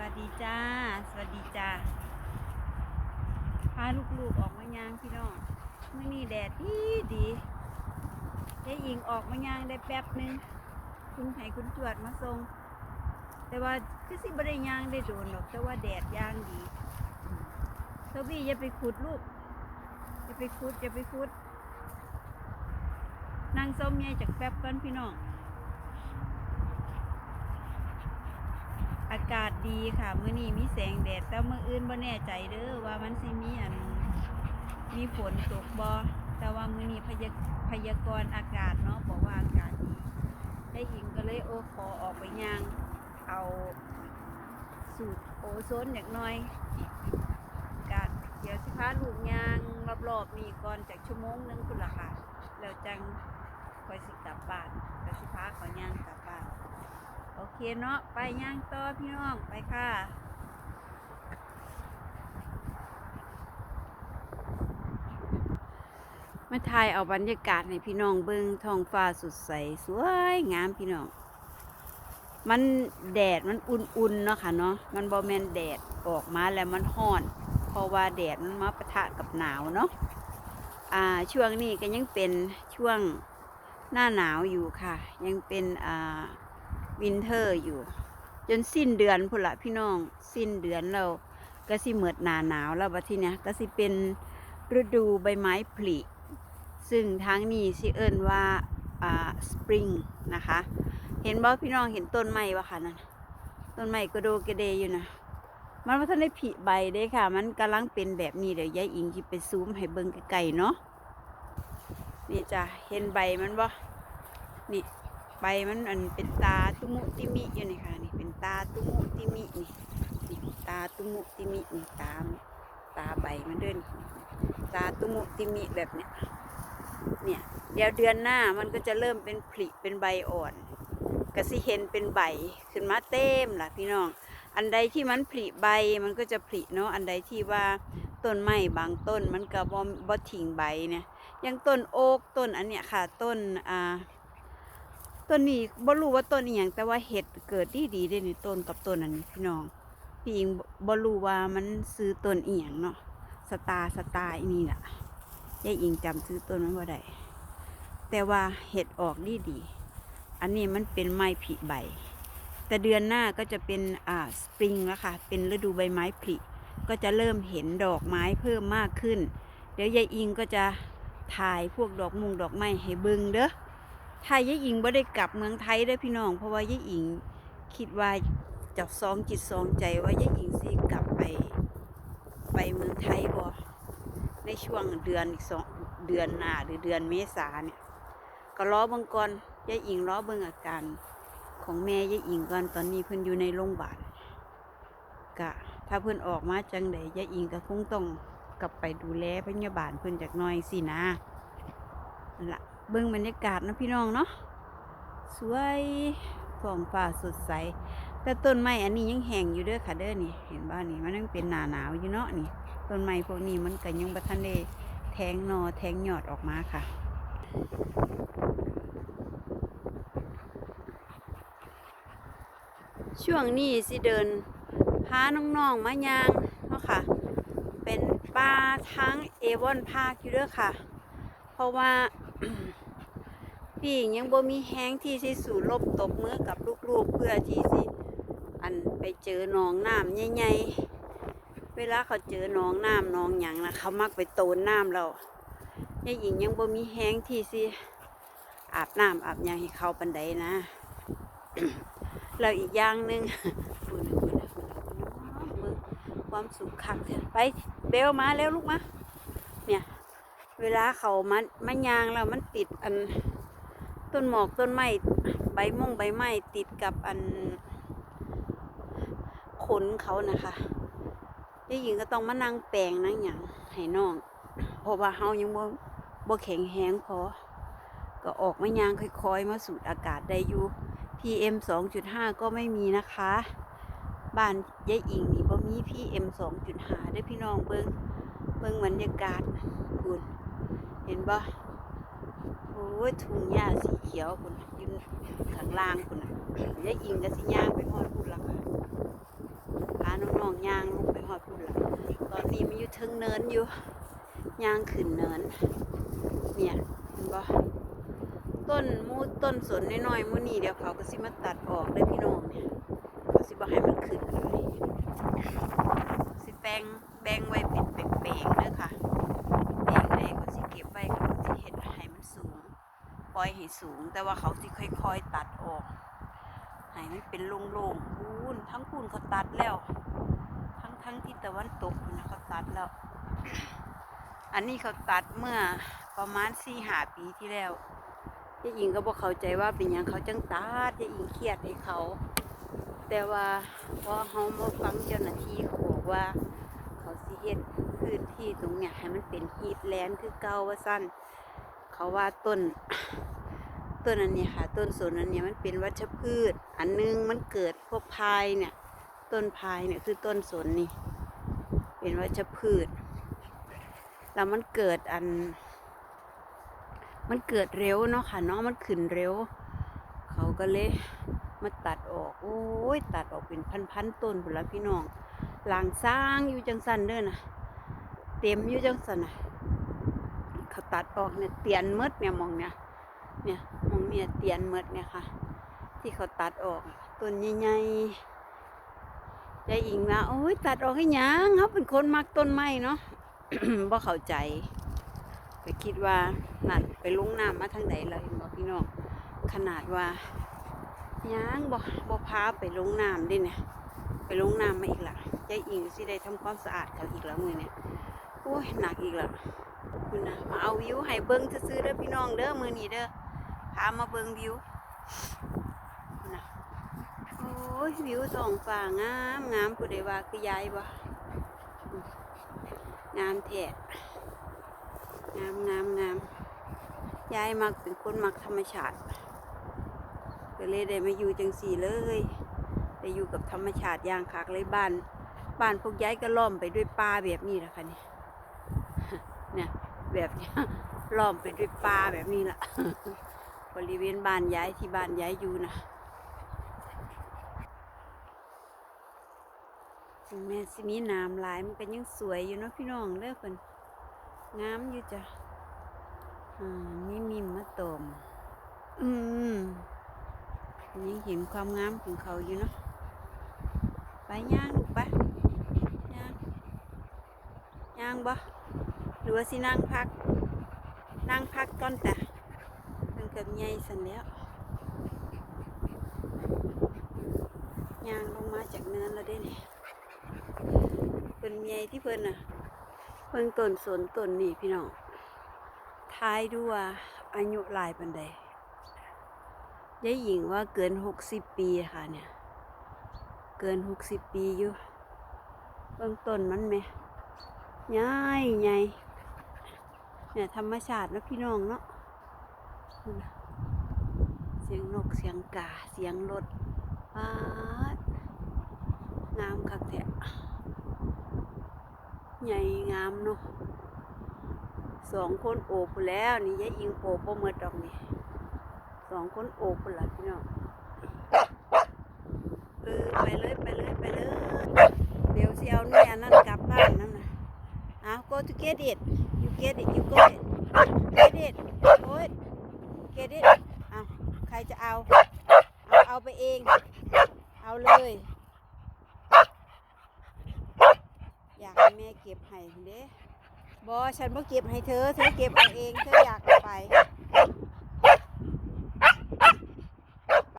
วัสดีจ้า สวัสดีจ้า พาลูกๆออกมายางพี่น้องเมื่อนี้แดดดีดีได้ยิงออกมายางได้แป๊บหนึง คุณไห้คุณจวดมาส่งแต่ว่าคือสิบได้ยางได้โดนหรอก แต่ว่าแดดยางดีเทบี้อย่าไปขุดลูก อย่าไปขุดอย่าไปขุดนั่งส้มใหญ่จากแป๊บก่อนพี่น้อง อากาศดีค่ะ มื้อนี้มีแสงแดด แต่มื้ออื่นบ่แน่ใจเด้อว่ามันสิมีอันมีฝนตกบ่แต่ว่ามื้อนี้พยาพยากรณ์อากาศเนาะบอกว่าอากาศดีได้หญิงก็เลยโอ้ขอออกไปย่างเอาสูตรโอโซนอย่างน้อยกะเดี๋ยวสิพาลูกย่างรอบๆนี่ก่อนจากชั่วโมงหนึงคุณล่ะค่ะ แล้วจังค่อยสิกลับบ้านแล้วสิพาเขาย่างกลับบ้าน โอเคเนาะไปย่างต่อพี่น้องไปค่ะมาถ่ายเอาบรรยากาศให้พี่น้องเบิ่งท้องฟ้าสดใสสวยงามพี่น้อง มันแดดมันอุ่นๆเนาะค่ะเนาะมันบอแมนแดดออกมาแล้วมันห้อนเพราะว่าแดดมันมาปะทะกับหนาวเนาะอ่าช่วงนี้ก็ยังเป็นช่วงหน้าหนาวอยู่ค่ะ ยังเป็นอ่า วินเทอร์อยู่ จนสิ้นเดือนพุ่นละพี่น้อง สิ้นเดือนเราก็สิเหมือดหนาหนาวแล้วบัดที่เนี้ยก็สิเป็นฤดูใบไม้ผลิซึ่งทางนี้สิเอิ้นว่าอ่าสปริงนะคะ เห็นบ่พี่น้องเห็นต้นไม้ปะคะนั่นต้นไม้กระโดกระเดอยู่นะมันว่าท่านได้ผลิใบเด้ค่ะ มันกำลังเป็นแบบนี้เดี๋ยวยายอิงจิไปซูมให้เบิ่งไกลๆเนาะนี่จ้ะเห็นใบมันบ่นี่ใบมันอันเป็นตา ตุมุติมิอยู่นี่ค่ะนี่เป็นตาตุมุติมินี่นี่ตาตุมุติมินี่ตามตาใบมันเดินตาตุมุติมิแบบเนี้ยเนี่ยเดี๋ยวเดือนหน้ามันก็จะเริ่มเป็นผลิเป็นใบอ่อนก็สิเห็นเป็นใบขึ้นมาเต็มล่ะพี่น้อง อันใดที่มันผลิใบมันก็จะผลิเนาะอันใดที่ว่าต้นไม้บางต้นมันก็บ่บ่ทิ้งใบเนี่ยอยังต้นโอ๊กต้นอันเนี้ยค่ะต้นอ่า ต้นนี้บ่รู้ว่าต้นอีหยังแต่ว่าเห็ดเกิดดีดีได้ในต้นกับต้นอันนี้พี่น้องพี่อิงบ่รู้ว่ามันซื้อต้นอีหยังเนาะสตาสตาอีนี่แหละยายอิงจำซื้อต้นมันบ่ได้แต่ว่าเห็ดออกดีดีอันนี้มันเป็นไม้ผลิใบ แต่เดือนหน้าก็จะเป็นอ่าสปริงแล้วค่ะเป็นฤดูใบไม้ผลิก็จะเริ่มเห็นดอกไม้เพิ่มมากขึ้น เดี๋ยวยายอิงก็จะถ่ายพวกดอกมุงดอกไม้ให้เบิ่งเด้อ ถ้ายายอิงบ่ได้กลับเมืองไทยเด้พี่น้อง เพราะว่ายายอิงคิดว่าจากซองจิตซองใจว่ายายอิงสิกลับไป ไปเมืองไทยบ่ในช่วงเดือนอีกสองเดือนหน้าหรือเดือนเมษาเนี่ยก็รอเบิ่งก่อนยายอิงรอเบิ่งอาการของแม่ยายอิงก่อนตอนนี้เพิ่นอยู่ในโรงพยาบาลกะถ้าเพิ่อนออกมาจังใดยายอิงก็คงต้องกลับไปดูแลพยาบาลเพิ่อนจากน้อยสินะละ เบิ่งบรรยากาศนะพี่น้องเนาะสวยท้องฟ้าสดใส แต่ต้นไม้อันนี้ยังแห้งอยู่เด้อค่ะเด้อนี่ เห็นบ้านี่มันยังเป็นหนาหนาวอยู่เนาะนี่ ต้นไม้พวกนี้มันก็ยังบ่ทันได้แทงนอแทงยอดออกมาค่ะช่วงนี้สิเดินพาน้องๆมายางเนาะค่ะ เป็นป่าทั้งเอวอนพาคอยู่เด้อค่ะ เพราะว่า พี่ยังบ่มีแห้งที่สิสู่ลบตบมือกับลูกๆเพื่อที่สิอันไปเจอหนองน้ำใหญ่ๆเวลาเขาเจอหนองน้ำหนองหยังนะเขามักไปโตนน้ำเรายายหญิงยังบ่มีแห้งที่สิอาบน้ำอาบยังให้เขาปันใดนะแล้วอีกอย่างหนึ่งความสุขคักไปเบลมาแล้วลูกมาเนี่ย เวลาเขามันมันยางแล้วมันติดอัน ต้นหมอกต้นไม้ใบม่วงใบไม้ติดกับอันขนเขานะคะยายหญิงก็ต้องมานั่งแปลงนั่งอย่างให้น้องเพราะว่าเฮายังบ่บ่แข็งแรงพอ ก็ออกมายางค่อยๆ มาสูดอากาศได้อยู่ PM 2.5 ก็ไม่มีนะคะ บ้านยายอิงนี่บ่มี PM 2.5ได้พี่น้องเบิ่งเบิ่งบรรยากาศคุณเห็นบ่ โอ้ยทุ่งหญ้าสีเขียวคุณอยู่ข้างล่างคุณน่ะยายอิงก็สิย่างไปฮอดคุณล่ะค่ะน้องย่างลงไปหอดพุ่นละตอนนี้มันอยู่เทิงเนินอยู่ย่างขึ้นเนิน เนี่ยเห็นบ่ต้นมูต้นสนน้อยๆมูนี่เดี๋ยวเขาก็สิมาตัดออกเลยพี่น้องเนี่ยเขาสิบ่ให้มันขึ้นเลยสิแบ่งแบ่งไว้เป็นเป่งๆเด้อค่ะเป่งเลยเขาสิเก็บไว้เขาสิเฮ็ดให้มันสูง ปล่อยให้สูง แต่ว่าเขาสิค่อยๆตัดออกให้มันเป็นโล่งๆพูนทั้งพูนเขาตัดแล้ว ทั้งทั้งที่ตะวันตกนะเขาตัดแล้ว อันนี้เขาตัดเมื่อประมาณสี่หาปีที่แล้วยายอิงก็บอกเข้าใจว่าเป็นหยังเขาจังตัดยายอิงเครียดให้เขา แต่ว่าพอเขามาฟังเจ้าหน้าที่เขาบอกว่าเขาสิเฮ็ดพื้นที่ตรงเนี้ยให้มันเป็นฮีทแลนด์คือเก่าว่าสั้น เขาว่าต้น ต้นอันนี้ค่ะ ต้นสนอันนี้มันเป็นวัชพืช อันนึงมันเกิดพวกพายเนี่ย ต้นพายเนี่ยคือต้นสนนี่ เป็นวัชพืช แล้วมันเกิดอัน มันเกิดเร็วเนาะค่ะเนาะมันขึ้นเร็ว เขาก็เลยมาตัดออก โอ้ยตัดออกเป็นพันๆต้นพุ่นละพี่น้องหลังสร้างอยู่จังสันเด้อนะเต็มอยู่จังสันนะ เขาตัดออกเนี่ยเตียนมดเนี่ยมองเนี่ยเนี่ยมองเนี่ยเตียนมดเนี่ยค่ะ ที่เขาตัดออกต้นใหญ่ๆยายอิงว่าโอ้ยตัดออกให้ยังเขาเป็นคนมักต้นไม้เนาะบ่เข้าใจไปคิดว่านั่นไปลงน้ำมาทางใดเลยบอกพี่น้องขนาดว่ายังบ่บ่พาไปลงน้ำดิเนี่ย ไปลงน้ำมาอีกละยายอิงสิได้ทำความสะอาดเขาอีกแล้วมือเนี่ยโอ้ยหนักอีกแล้ว คุณนะมาเอาวิวให้เบิ้งซื้อเด้อพี่น้องเด้อมือนี้เด้อพามาเบิ้งวิวคุณนะโอ้ยวิวสองฝ่างามงามผู้ใดว่าคือยายบ่งามแท้งามงามงามยายมักเป็นคนมักธรรมชาติก็เลยได้มาอยู่จังสี่เลยได้อยู่กับธรรมชาติอย่างคักเลยบ้านบ้านพวกยายก็ล้อมไปด้วยป่าแบบนี้แหละค่ะนี่เนี่ย แบบนี้ล้อมไปด้วยป่าแบบนี้ละบริเวณบ้านย้ายที่บ้านย้ายอยู่นะถึงแม้สิมีน้ำหลายมันก็ยังสวยอยู่เนาะพี่น้องเด้อเพิ่นงามอยู่จ้ะอ่ามีมิมมาตอมอืมยังเห็นความงามของเขาอยู่เนาะไปย่างลูกไปย่างย่างบ่ รือว่าสินั่งพัก นั่งพักก่อนจ้ะมันกับใหญ่สันแล้วยางลงมาจากเนินแล้วเด้เนี่ยเพิ่นใหญ่ที่เพิ่นน่ะ เพิ่งต้นสนต้นนี่พี่น้องท้ายดูว่าอายุหลายปันใดยายหญิงว่าเกินหกสิบปีค่ะเนี่ย เกินหกสิบปีอยู่เบื้องต้นมันไหมใหญ่ใหญ่ เนี่ยธรรมชาติแล้วพี่น้องเนาะเสียงนกเสียงกาเสียงรถปาดงามคักแท้ใหญ่งามเนาะสองคนโอบพู้นแล้วนี่ยายอิงโอบบ่หมดดอกนี่สองคนโอบพู้นละพี่น้องเออไปเลยไปเลยไปเลย เดี๋ยวสิเอาเนี่ยนั่นกลับบ้านนั่นนะเอา go to get it get it you go it get it go it get it เอาใครจะเอา เอาเอาไปเอง เอาเลย อยากให้แม่เก็บให้เด้บอฉันบ่เก็บให้เธอ เธอเก็บเอาเอง เธออยากเอาไป